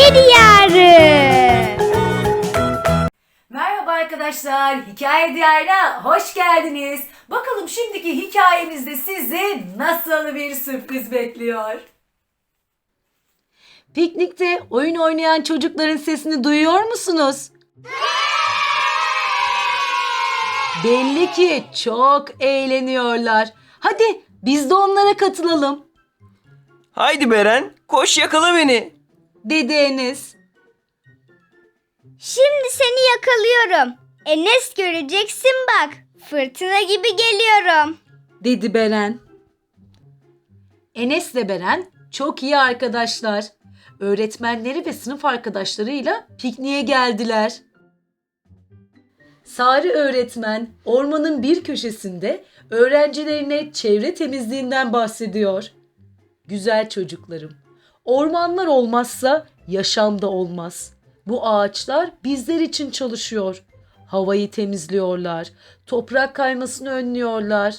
Hikaye Diyarı. Merhaba arkadaşlar, Hikaye Diyarı'na hoş geldiniz. Bakalım şimdiki hikayemizde sizi nasıl bir sürpriz bekliyor? Piknikte oyun oynayan çocukların sesini duyuyor musunuz? Belli ki çok eğleniyorlar. Hadi biz de onlara katılalım, Haydi Beren, koş yakala beni. Dedi Enes. Şimdi seni yakalıyorum. Enes göreceksin bak. Fırtına gibi geliyorum. dedi Beren. Enes ve Beren çok iyi arkadaşlar. Öğretmenleri ve sınıf arkadaşlarıyla pikniğe geldiler. Sari öğretmen ormanın bir köşesinde öğrencilerine çevre temizliğinden bahsediyor. Güzel çocuklarım, ormanlar olmazsa yaşam da olmaz. Bu ağaçlar bizler için çalışıyor. Havayı temizliyorlar, toprak kaymasını önlüyorlar.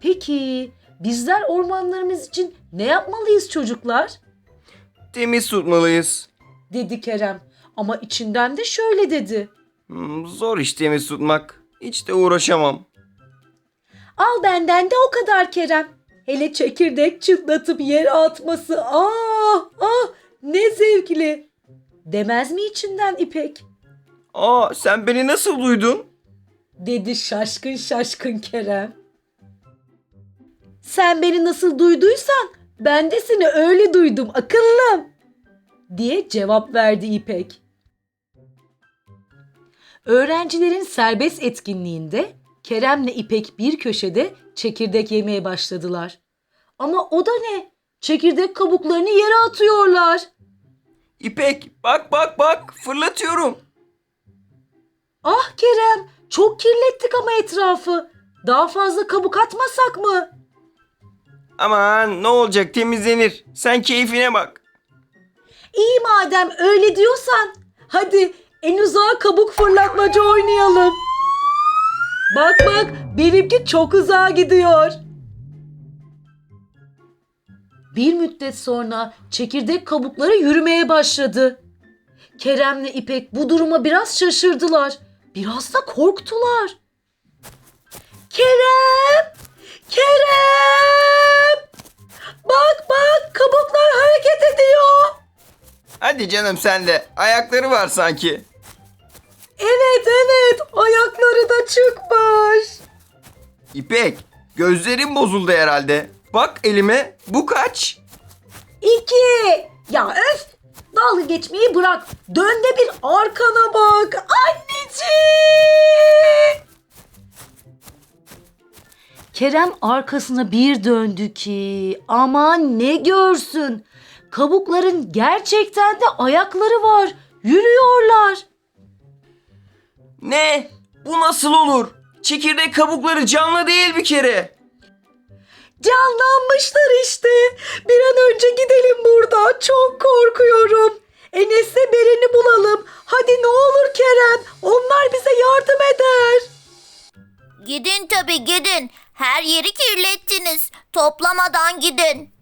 Peki bizler ormanlarımız için ne yapmalıyız çocuklar? Temiz tutmalıyız. dedi Kerem. Ama içinden de şöyle dedi. Hmm, zor iş temiz tutmak. Hiç de uğraşamam. Al benden de o kadar Kerem. Hele çekirdek çıtlatıp yere atması. Ah ah ne zevkli. Demez mi içinden İpek? Aa sen beni nasıl duydun? Dedi şaşkın şaşkın Kerem. Sen beni nasıl duyduysan ben de seni öyle duydum akıllım. Diye cevap verdi İpek. Öğrencilerin serbest etkinliğinde Kerem'le İpek bir köşede çekirdek yemeye başladılar. Ama o da ne? Çekirdek kabuklarını yere atıyorlar. İpek bak bak bak fırlatıyorum. Ah Kerem, çok kirlettik ama etrafı. Daha fazla kabuk atmasak mı? Aman ne olacak temizlenir. Sen keyfine bak. İyi madem öyle diyorsan. Hadi en uzağa kabuk fırlatmaca oynayalım. Bak bak benimki çok uzağa gidiyor. Bir müddet sonra çekirdek kabukları yürümeye başladı. Kerem'le İpek bu duruma biraz şaşırdılar. Biraz da korktular. Kerem! Kerem! Bak bak kabuklar hareket ediyor. Hadi canım sen de. Ayakları var sanki. Evet evet ayakları da çıkmış. İpek gözlerin bozuldu herhalde. Bak elime bu kaç? İki. Ya öf dalga geçmeyi bırak. Dön de bir arkana bak. Anneciğim. Kerem arkasına bir döndü ki aman ne görsün. Kabukların gerçekten de ayakları var. Yürüyorlar. Ne? Bu nasıl olur? Çekirdek kabukları canlı değil bir kere. Canlanmışlar işte. Bir an önce gidelim buradan. Çok korkuyorum. Enes'le Beren'i bulalım. Hadi ne olur Kerem. Onlar bize yardım eder. Gidin tabii gidin. Her yeri kirlettiniz. Toplamadan gidin.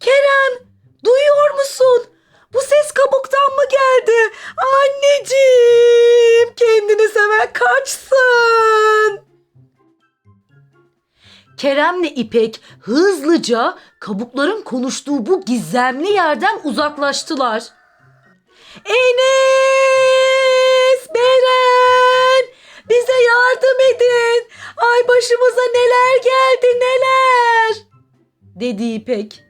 Kerem, duyuyor musun? Bu ses kabuktan mı geldi? Anneciğim, kendini seven kaçsın. Kerem'le İpek hızlıca kabukların konuştuğu bu gizemli yerden uzaklaştılar. Enes, Beren, bize yardım edin. Ay başımıza neler geldi neler. Dedi İpek.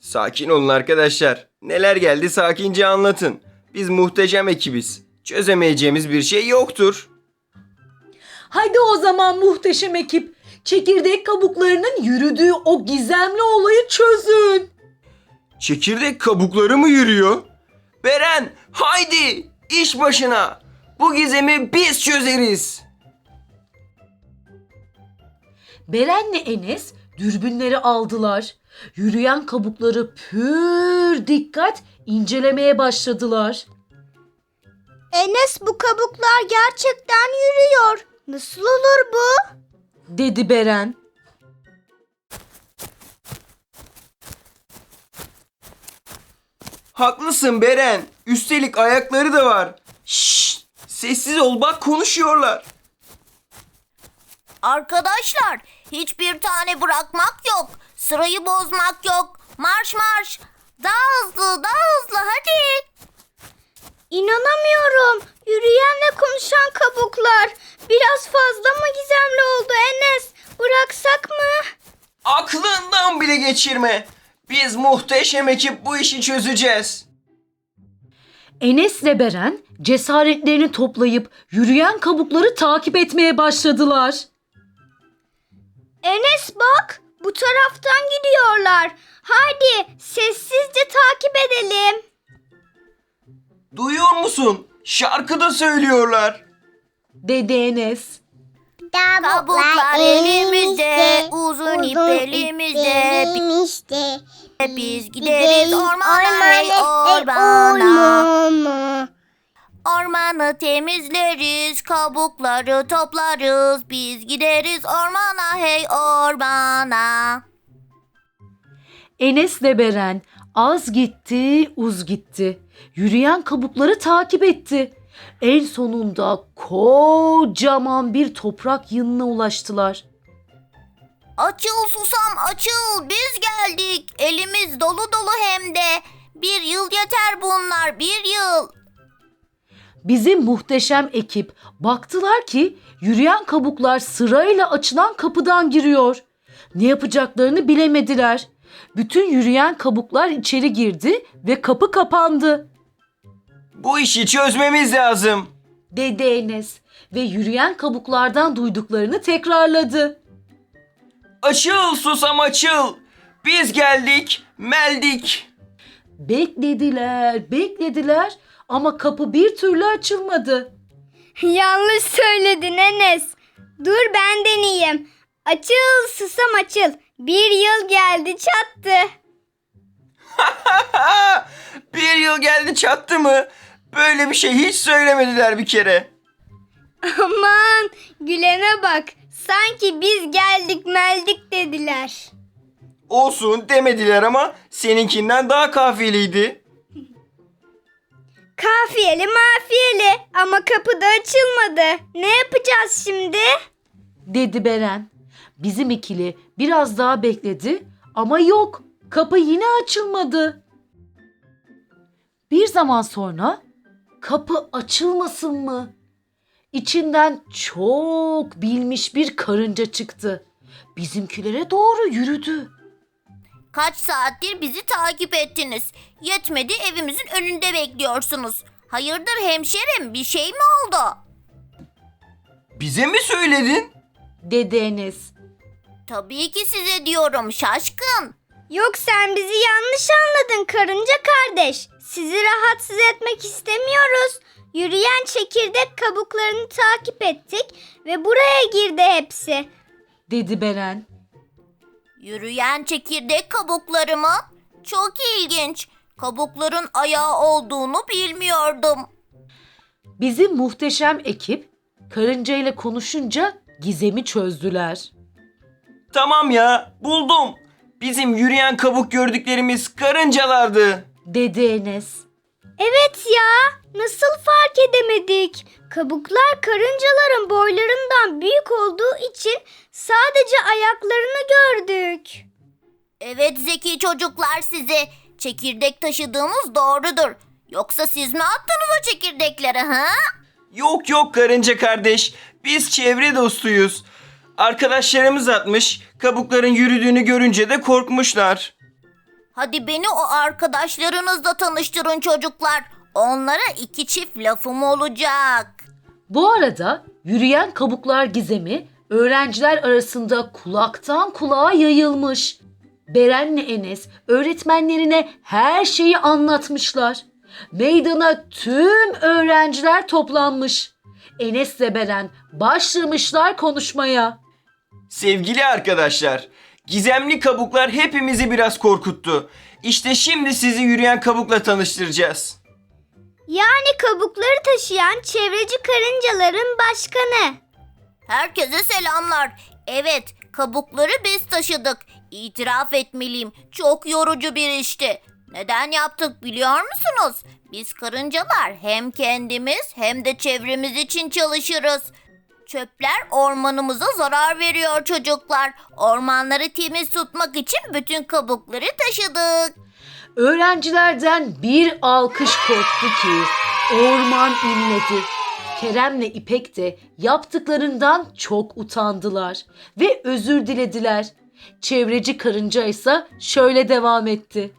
Sakin olun arkadaşlar. Neler geldi sakince anlatın. Biz muhteşem ekibiz. Çözemeyeceğimiz bir şey yoktur. Haydi o zaman muhteşem ekip. Çekirdek kabuklarının yürüdüğü o gizemli olayı çözün. Çekirdek kabukları mı yürüyor? Beren haydi iş başına. Bu gizemi biz çözeriz. Beren'le Enes dürbünleri aldılar. Yürüyen kabukları pür dikkat incelemeye başladılar. Enes bu kabuklar gerçekten yürüyor. Nasıl olur bu? Dedi Beren. Haklısın Beren. Üstelik ayakları da var. Şşş! Sessiz ol bak konuşuyorlar. Arkadaşlar hiçbir tane bırakmak yok. Sırayı bozmak yok. Marş marş. Daha hızlı daha hızlı hadi. İnanamıyorum. Yürüyen ve konuşan kabuklar. Biraz fazla mı gizemli oldu Enes? Bıraksak mı? Aklından bile geçirme. Biz muhteşem ekip bu işi çözeceğiz. Enes'le Beren cesaretlerini toplayıp yürüyen kabukları takip etmeye başladılar. Enes bak. Bu taraftan gidiyorlar. Haydi sessizce takip edelim. Duyuyor musun? Şarkı da söylüyorlar. Dedi Enes. Kabuklar elimizde, uzun ip elimizde. elimizde. Biz gideriz ormana hey ormana. Ormanı temizleriz, kabukları toplarız. Biz gideriz ormana hey ormana. Enes'le Beren az gitti, uz gitti. Yürüyen kabukları takip etti. En sonunda kocaman bir toprak yığınına ulaştılar. Açıl susam açıl biz geldik. Elimiz dolu dolu hem de. Bir yıl yeter bunlar bir yıl. Bizim muhteşem ekip baktılar ki yürüyen kabuklar sırayla açılan kapıdan giriyor. Ne yapacaklarını bilemediler. Bütün yürüyen kabuklar içeri girdi ve kapı kapandı. Bu işi çözmemiz lazım. Dedi Enes ve yürüyen kabuklardan duyduklarını tekrarladı. Açıl susam açıl. Biz geldik, meldik. Beklediler, beklediler ama kapı bir türlü açılmadı. Yanlış söyledin Enes. Dur ben deneyeyim. Açıl susam açıl. Bir yıl geldi çattı. bir yıl geldi çattı mı? Böyle bir şey hiç söylemediler bir kere. Aman gülene bak. Sanki biz geldik meldik dediler. Olsun demediler ama seninkinden daha kafiyeliydi. Kafiyeli mafiyeli ama kapı da açılmadı. Ne yapacağız şimdi? Dedi Beren. Bizim ikili biraz daha bekledi ama yok. Kapı yine açılmadı. Bir zaman sonra kapı açılmasın mı? İçinden çok bilmiş bir karınca çıktı. Bizimkilere doğru yürüdü. Kaç saattir bizi takip ettiniz. Yetmedi evimizin önünde bekliyorsunuz. Hayırdır hemşerim bir şey mi oldu? Bize mi söyledin? Dedi Enes. Tabii ki size diyorum şaşkın. Yok sen bizi yanlış anladın karınca kardeş. Sizi rahatsız etmek istemiyoruz. Yürüyen çekirdek kabuklarını takip ettik ve buraya girdi hepsi. Dedi Beren. Yürüyen çekirdek kabukları mı? Çok ilginç. Kabukların ayağı olduğunu bilmiyordum. Bizim muhteşem ekip karınca ile konuşunca gizemi çözdüler. Tamam ya, buldum. Bizim yürüyen kabuk gördüklerimiz karıncalardı. Dedi Enes. Evet ya nasıl fark edemedik? Kabuklar karıncaların boylarından büyük olduğu için sadece ayaklarını gördük. Evet zeki çocuklar sizi. Çekirdek taşıdığınız doğrudur. Yoksa siz mi attınız o çekirdekleri ha? Yok yok karınca kardeş, biz çevre dostuyuz. Arkadaşlarımız atmış, kabukların yürüdüğünü görünce de korkmuşlar. Hadi beni o arkadaşlarınızla tanıştırın çocuklar. Onlara iki çift lafım olacak. Bu arada yürüyen kabuklar gizemi öğrenciler arasında kulaktan kulağa yayılmış. Beren'le Enes öğretmenlerine her şeyi anlatmışlar. Meydana tüm öğrenciler toplanmış. Enes'le Beren başlamışlar konuşmaya. Sevgili arkadaşlar, gizemli kabuklar hepimizi biraz korkuttu. İşte şimdi sizi yürüyen kabukla tanıştıracağız. Yani kabukları taşıyan çevreci karıncaların başkanı. Herkese selamlar. Evet, kabukları biz taşıdık. İtiraf etmeliyim. Çok yorucu bir işti. Neden yaptık biliyor musunuz? Biz karıncalar hem kendimiz hem de çevremiz için çalışırız. Çöpler ormanımıza zarar veriyor çocuklar. Ormanları temiz tutmak için bütün kabukları taşıdık. Öğrencilerden bir alkış koptu ki orman inledi. Kerem'le İpek de yaptıklarından çok utandılar ve özür dilediler. Çevreci karınca ise şöyle devam etti.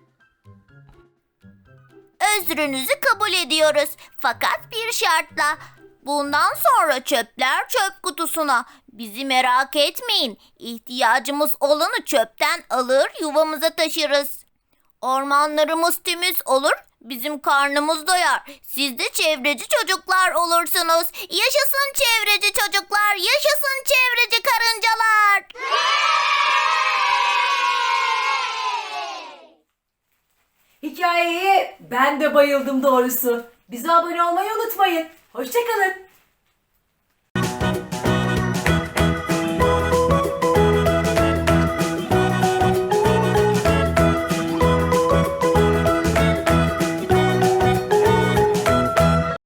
Özrünüzü kabul ediyoruz. Fakat bir şartla. Bundan sonra çöpler çöp kutusuna. Bizi merak etmeyin. İhtiyacımız olanı çöpten alır yuvamıza taşırız. Ormanlarımız temiz olur, bizim karnımız doyar. Siz de çevreci çocuklar olursunuz. Yaşasın çevreci çocuklar, yaşasın çevreci karıncalar. Hikayeye ben de bayıldım doğrusu. Bize abone olmayı unutmayın. Hoşçakalın.